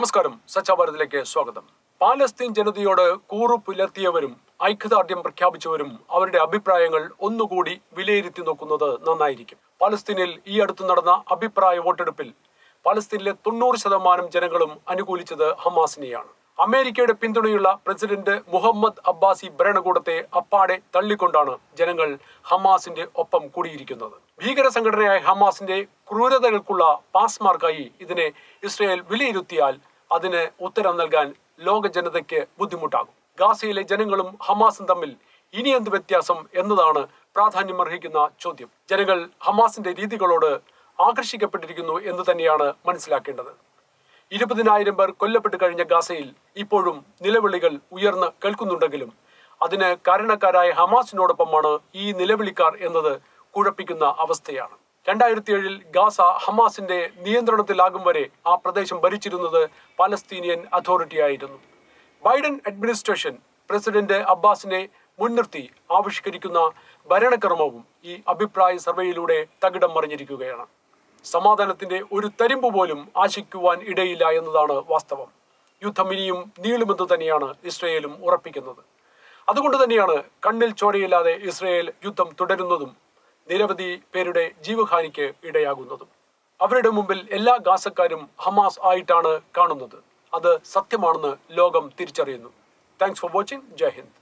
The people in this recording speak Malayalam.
നമസ്കാരം. സച്ചാഭാരതിലേക്ക് സ്വാഗതം. പാലസ്തീൻ ജനതയോട് കൂറു പുലർത്തിയവരും ഐക്യദാർഢ്യം പ്രഖ്യാപിച്ചവരും അവരുടെ അഭിപ്രായങ്ങൾ ഒന്നുകൂടി വിലയിരുത്തി നോക്കുന്നത് നന്നായിരിക്കും. പാലസ്തീനിൽ ഈ അടുത്ത് നടന്ന അഭിപ്രായ വോട്ടെടുപ്പിൽ പാലസ്തീനിലെ തൊണ്ണൂറ് ശതമാനം ജനങ്ങളും അനുകൂലിച്ചത് ഹമാസിനെയാണ്. അമേരിക്കയുടെ പിന്തുണയുള്ള പ്രസിഡന്റ് മുഹമ്മദ് അബ്ബാസി ഭരണകൂടത്തെ അപ്പാടെ തള്ളിക്കൊണ്ടാണ് ജനങ്ങൾ ഹമാസിന്റെ ഒപ്പം കൂടിയിരിക്കുന്നത്. ഭീകര സംഘടനയായ ഹമാസിന്റെ ക്രൂരതകൾക്കുള്ള പാസ്മാർക്കായി ഇതിനെ ഇസ്രയേൽ വിലയിരുത്തിയാൽ അതിന് ഉത്തരം നൽകാൻ ലോക ജനതയ്ക്ക് ബുദ്ധിമുട്ടാകും. ഗാസയിലെ ജനങ്ങളും ഹമാസും തമ്മിൽ ഇനി എന്ത് വ്യത്യാസം എന്നതാണ് പ്രാധാന്യമർഹിക്കുന്ന ചോദ്യം. ജനങ്ങൾ ഹമാസിന്റെ രീതികളോട് ആകർഷിക്കപ്പെട്ടിരിക്കുന്നു എന്ന് തന്നെയാണ് മനസ്സിലാക്കേണ്ടത്. ഇരുപതിനായിരം പേർ കൊല്ലപ്പെട്ട് കഴിഞ്ഞ ഗാസയിൽ ഇപ്പോഴും നിലവിളികൾ ഉയർന്ന് കേൾക്കുന്നുണ്ടെങ്കിലും അതിന് കാരണക്കാരായ ഹമാസിനോടൊപ്പമാണ് ഈ നിലവിളിക്കാർ എന്നത് കുഴപ്പിക്കുന്ന അവസ്ഥയാണ്. രണ്ടായിരത്തി ഏഴിൽ ഗാസ ഹമാസിന്റെ നിയന്ത്രണത്തിലാകും വരെ ആ പ്രദേശം ഭരിച്ചിരുന്നത് പാലസ്തീനിയൻ അതോറിറ്റി ആയിരുന്നു. ബൈഡൻ അഡ്മിനിസ്ട്രേഷൻ പ്രസിഡന്റ് അബ്ബാസിനെ മുൻനിർത്തി ആവിഷ്കരിക്കുന്ന ഭരണക്രമവും ഈ അഭിപ്രായ സർവേയിലൂടെ തകിടം മറിഞ്ഞിരിക്കുകയാണ്. സമാധാനത്തിന്റെ ഒരു തരിമ്പ് പോലും ആശിക്കുവാൻ ഇടയില്ല എന്നതാണ് വാസ്തവം. യുദ്ധം ഇനിയും നീളുമെന്ന് തന്നെയാണ് ഇസ്രയേലും ഉറപ്പിക്കുന്നത്. അതുകൊണ്ട് തന്നെയാണ് കണ്ണിൽ ചോരയില്ലാതെ ഇസ്രയേൽ യുദ്ധം തുടരുന്നതും നിരവധി പേരുടെ ജീവഹാനിക്ക് ഇടയാകുന്നതും അവരുടെ മുമ്പിൽ എല്ലാ ഗാസക്കാരും ഹമാസ് ആയിട്ടാണ് കാണുന്നത്. അത് സത്യമാണെന്ന് ലോകം തിരിച്ചറിയുന്നു. Thanks for watching Jai Hind.